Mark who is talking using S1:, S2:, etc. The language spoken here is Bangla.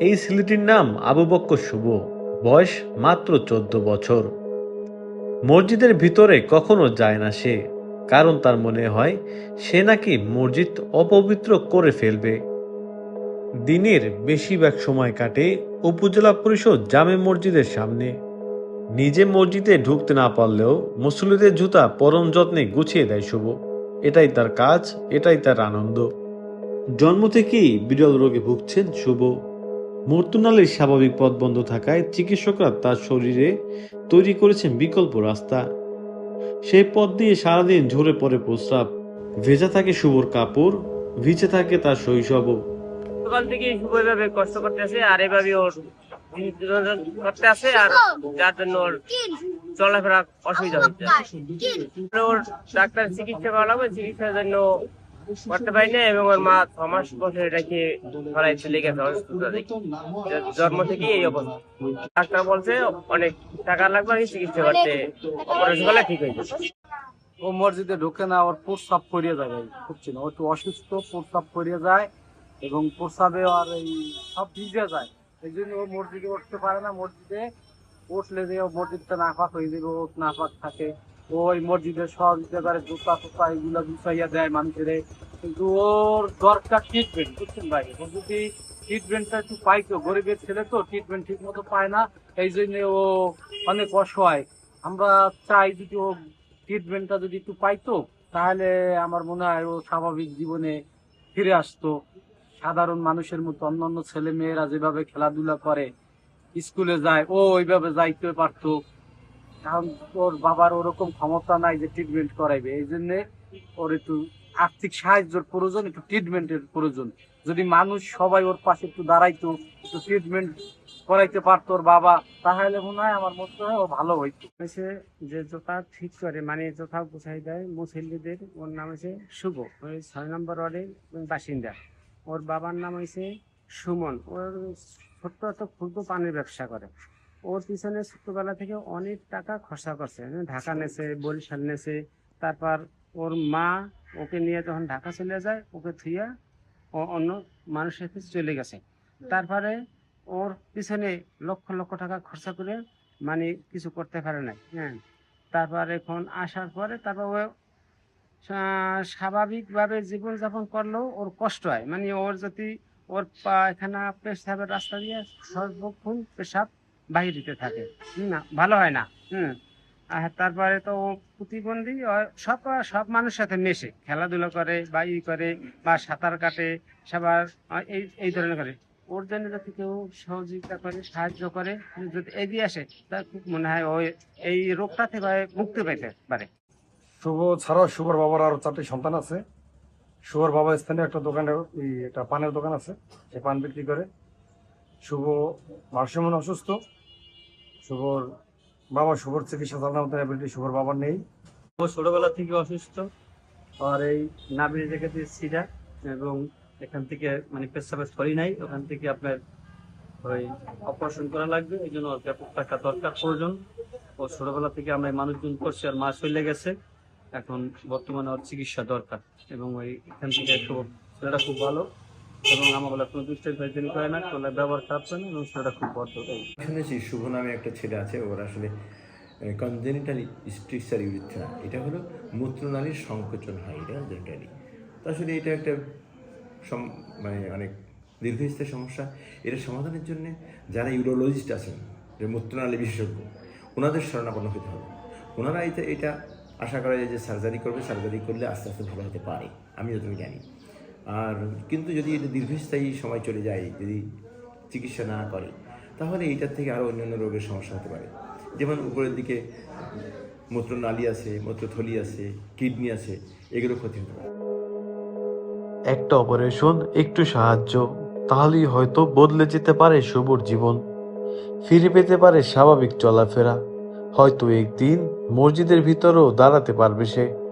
S1: এই ছেলেটির নাম আবু বক্কর শুভ। বয়স মাত্র চোদ্দ বছর। মসজিদের ভিতরে কখনো যায় না সে। কারণ তার মনে হয়, সে নাকি মসজিদ অপবিত্র করে ফেলবে। দিনের বেশিরভাগ সময় কাটে উপজেলা পরিষদ জামে মসজিদের সামনে। নিজে মসজিদে ঢুকতে না পারলেও মুসলিদের জুতা পরম যত্নে গুছিয়ে দেয় শুভ। এটাই তার কাজ, এটাই তার আনন্দ। জন্ম থেকেই বিরল রোগে ভুগছেন শুভ। মূর্তনালীর স্বাভাবিক পথ বন্ধ থাকায় চিকিৎসকরা তার শরীরে তৈরি করেছেন বিকল্প রাস্তা। সেই পথ দিয়ে সারাদিন ঝরে পড়ে প্রস্রাব। ভেজা থাকে শুভর কাপড় ভিজে থাকে তার শৈশবও
S2: সকাল থেকে শুভ এভাবে কষ্ট করতে আছে আর এভাবে ওর করতে আছে আর যার জন্য ওর চলাফেরা অসুবিধা হচ্ছে। ওর ডাক্তার চিকিৎসা করা লাগবে চিকিৎসার জন্য করতে পারি না এবং ওর মা ছ মাস বছর রেখে ধরাই চলে গেছে জন্ম থেকেই এই অবস্থা। ডাক্তার বলছে, অনেক টাকা লাগবে কি চিকিৎসা করতে। অপারেশন করলে ঠিক হয়ে যাবে।
S3: ও মসজিদে ঢোকে না, ওর করিয়ে না ও একটু অসুস্থ করিয়ে যায় এবং আর এই সব ভিজে যায়। এই জন্য ও মসজিদে উঠতে পারে না। মসজিদে উঠলে যে মসজিদটা নাফাক হয়ে যাবে, ও নাফাক থাকে। ওই মসজিদের সহযোগিতা করে জুতা টুতা এগুলো গুছাইয়া দেয় মানুষের। কিন্তু ওর দরকার ট্রিটমেন্ট বুঝছেন ভাই? ও যদি ট্রিটমেন্টটা একটু পাইতো গরিবের ছেলে তো ট্রিটমেন্ট ঠিক মতো পায় না, এই জন্য ও অনেক অসহায়। আমরা চাই যদি ও ট্রিটমেন্টটা যদি একটু পাইতো, তাহলে আমার মনে হয় ও স্বাভাবিক জীবনে ফিরে আসতো। সাধারণ মানুষের মতো, অন্যান্য ছেলে মেয়েরা যেভাবে খেলাধুলা করে, স্কুলে যায়, ও ওইভাবে যাইতে পারতো। কারণ ওর বাবার ওরকম ক্ষমতা নাই যে ট্রিটমেন্ট করাইবে। এই জন্য ওর একটু আর্থিক সাহায্যের প্রয়োজন, একটু ট্রিটমেন্টের প্রয়োজন। যদি মানুষ সবাই ওর পাশে একটু দাঁড়াইতো, একটু ট্রিটমেন্ট করাইতে পারতো ওর বাবা, তাহলে মনে হয় আমার মনে হয় ও ভালো হইতো।
S4: হয়েছে যে জোতা ঠিক করে মানে জোতা গুছাই দেয় মুসল্লিদের, ওর নাম হয়েছে শুভ, ওই ছয় নম্বর ওয়ার্ডের বাসিন্দা। ওর বাবার নাম হয়েছে সুমন, ওর ছোট্ট একটা ক্ষুদ্র পানির ব্যবসা করে। ওর পিছনে ছোট্টবেলা থেকে অনেক টাকা খরচা করছে। হ্যাঁ, ঢাকা নেছে বরিশাল নেছে তারপর ওর মা ওকে নিয়ে যখন ঢাকা চলে যায় ওকে থুইয়া ও অন্য মানুষের কাছে চলে গেছে। তারপরে ওর পিছনে লক্ষ লক্ষ টাকা খরচা করে মানে কিছু করতে পারে নাই। হ্যাঁ তারপর এখন আসার পরে তারপর ও স্বাভাবিকভাবে জীবনযাপন করলেও ওর কষ্ট হয়। মানে ওর যদি ওর পায়খানা পেশাবের রাস্তা দিয়ে সর্বক্ষণ পেশাব বাহির দিতে থাকে না, ভালো হয় না। হুম, আর তারপরে তো প্রতিবন্ধী সব সব মানুষের সাথে মেশে। খেলাধুলা করে বা ই করে বা সাঁতার কাটে, সবার এই এই ধরনের করে। ওর জন্য যদি কেউ সহযোগিতা করে, সাহায্য করে, যদি এগিয়ে আসে, তার খুব মনে হয় ওই এই রোগটা থেকে মুক্তি পেতে পারে।
S5: শুভ ছাড়াও শুভর বাবার আরও চারটি সন্তান আছে। শুভর বাবা স্থানীয় একটা দোকানে একটা পানের দোকান আছে। সে পান বিক্রি করে। শুভ মার্সিমন অসুস্থ। শুভর বাবা শুভর চিকিৎসা মতো অ্যাবিলিটি শুভর বাবার নেই।
S3: ও ছোটবেলা থেকে অসুস্থ। আর এই নাভির জায়গাতে সিডা এবং এখান থেকে মানে পেশাবের সরি নাই, ওখান থেকে আপনার ওই অপারেশন করা লাগবে। এই জন্য ব্যাপক টাকা দরকার প্রয়োজন। ও ছোটবেলা থেকে আমরা মানুষজন করছি আর মা চলে গেছে। এখন বর্তমানে ওর চিকিৎসা দরকার এবং ওই এখান থেকে ছেলেটা খুব ভালো। এবং আমার বলে কোনো দুষ্টের ভাইজানি করে না, কোনো ব্যবহার খারাপ না, এবং ছেলেটা খুব বদ্ধ
S6: শুনেছি, শুভ নামে একটা ছেলে আছে, ওর আসলে কনজেনিটালি স্ট্রিকচার ইউরিথ্রা এটা হলো মূত্রনালীর সংকোচন হয়, এটা জেনারেলি তো আসলে এটা একটা মানে অনেক দীর্ঘস্থায়ী সমস্যা। এটা সমাধানের জন্য যারা ইউরোলজিস্ট আছেন, যে মূত্রনালী বিশেষজ্ঞ, ওনাদের শরণাপন্ন হতে হবে। ওনারা এটা এটা আশা করা যায় যে সার্জারি করবে সার্জারি করলে আস্তে আস্তে ভালো হতে পারে। আমি যতটুকু জানি। আর কিন্তু যদি এটা দীর্ঘস্থায়ী সময় চলে যায়, যদি চিকিৎসা না করে, তাহলে এইটার থেকে আরও অন্যান্য রোগের সমস্যা হতে পারে। যেমন উপরের দিকে মূত্রনালী আছে মূত্রথলি আছে, কিডনি আছে, এগুলো ক্ষতি হতে পারে।
S1: একটা অপারেশন, একটু সাহায্য, তাহলেই হয়তো বদলে যেতে পারে শুভর জীবন। ফিরে পেতে পারে স্বাভাবিক চলাফেরা। হয়তো একদিন মসজিদের ভিতরেও দাঁড়াতে পারবে সে।